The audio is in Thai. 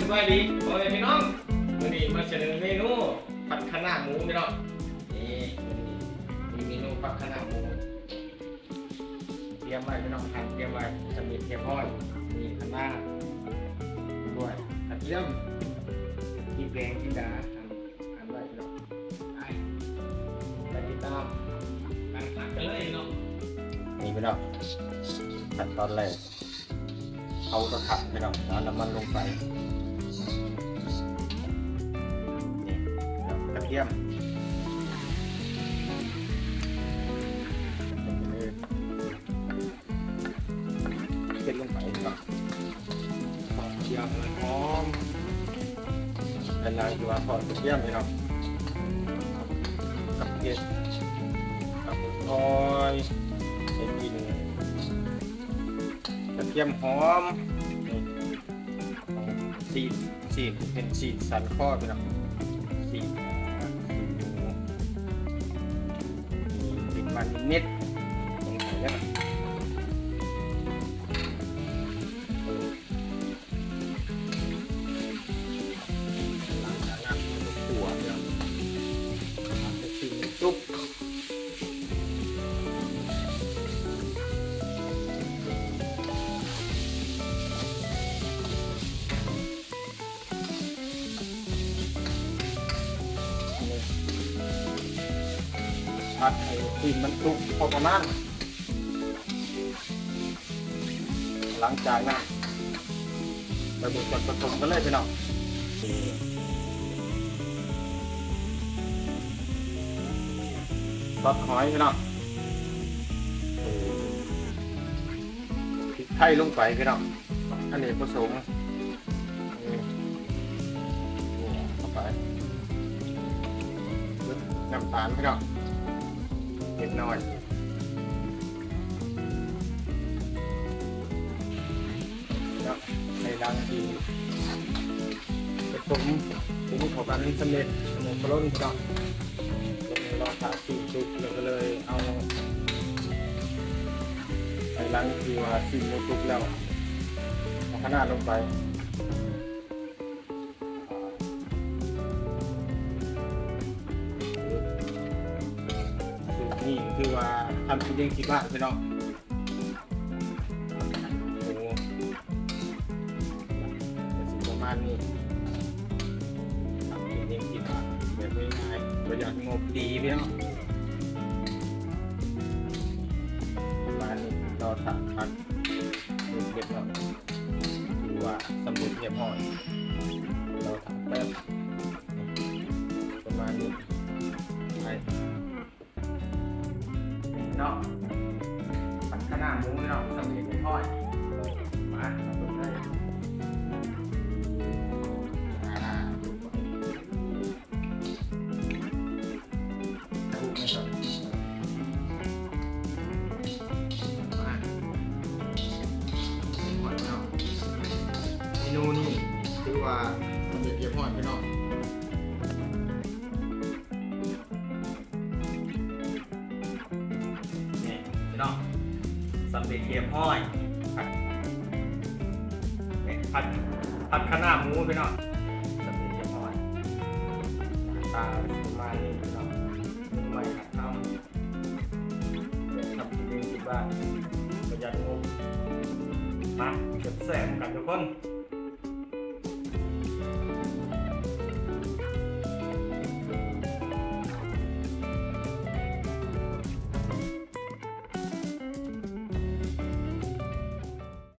สบายดีโอ้ยพี่น้องวันนี้มาเสนอเมนูผัดคะน้าหมูพี่น้องนี่มีเมนูผัดคะน้าหมู เตรียมไว้พี่น้องหั่นเตรียมไว้จะมีเทียมห้อยมีคะน้าด้วยกระเทียมมีแกงจินดาหั่นหั่นไว้พี่น้องไปไปติดตามการผักันเลยพี่น้องนี่พี่น้องขั้นตอนแรกเอากระทะไปหน่อยแล้วน้ำมันลงไป ทียมเผ็ดลงไปครับเทียมมันหอมเป็นนางที่ว่าทอดกระเทียมนี่ครับกับเกล็ดกับซอยเห็ดกินกระเทียมหอมสีดสีดเป็นสีดสันข้อไปนะ ติดมันนิดตรงไหนเนี้ยห ผัดให้กลิ่นมันสุกพอประมาณหลังจากนั้นไปบุกส่วนผสมกันเลยพี่น้องซอสหอยพี่น้องพริกไทยลงไปพี่น้องอันนี้ผสมเข้าไปน้ำตาลพี่น้อง เล็กน้อย แล้วในรังทีผสมถึงของการสำเร็จขนมกระล้นก็เราถาสีชุบเราก็เลยเอาในรังทีว่าสีมูทุกแล้วขนาดลงไป นี่คือว่าทำกินเองที่บ้านพี่น้องโอ้โหเป็นสิ่งประมาณนี้ทำกินเองที่บ้านแบบง่ายๆประหยัดงบดีพี่น้องประมาณนี้เราถักพักดูเก็บแล้วดูว่าสมุนเรียบร้อยเราถักแป๊บ เนาะผัดขนาดหมูเนาะสำเร็จเป็นทอดมาเปิดได้อ่อนดูไม่ก่อนมาหมดแล้วเมนูนี่ถือว่าสำเร็จเรียบร้อยพี่น้อง สำเร็จเรียบร้อยผัดเนี่ยผัดผัดคะน้าหมูพี่น้องสำเร็จเรียบร้อยตาประมาณนี้พี่น้องไม่ขัดทำเดี๋ยวทำกินเองที่บ้านประหยัดงบมาเก็บแสบกันทุกคน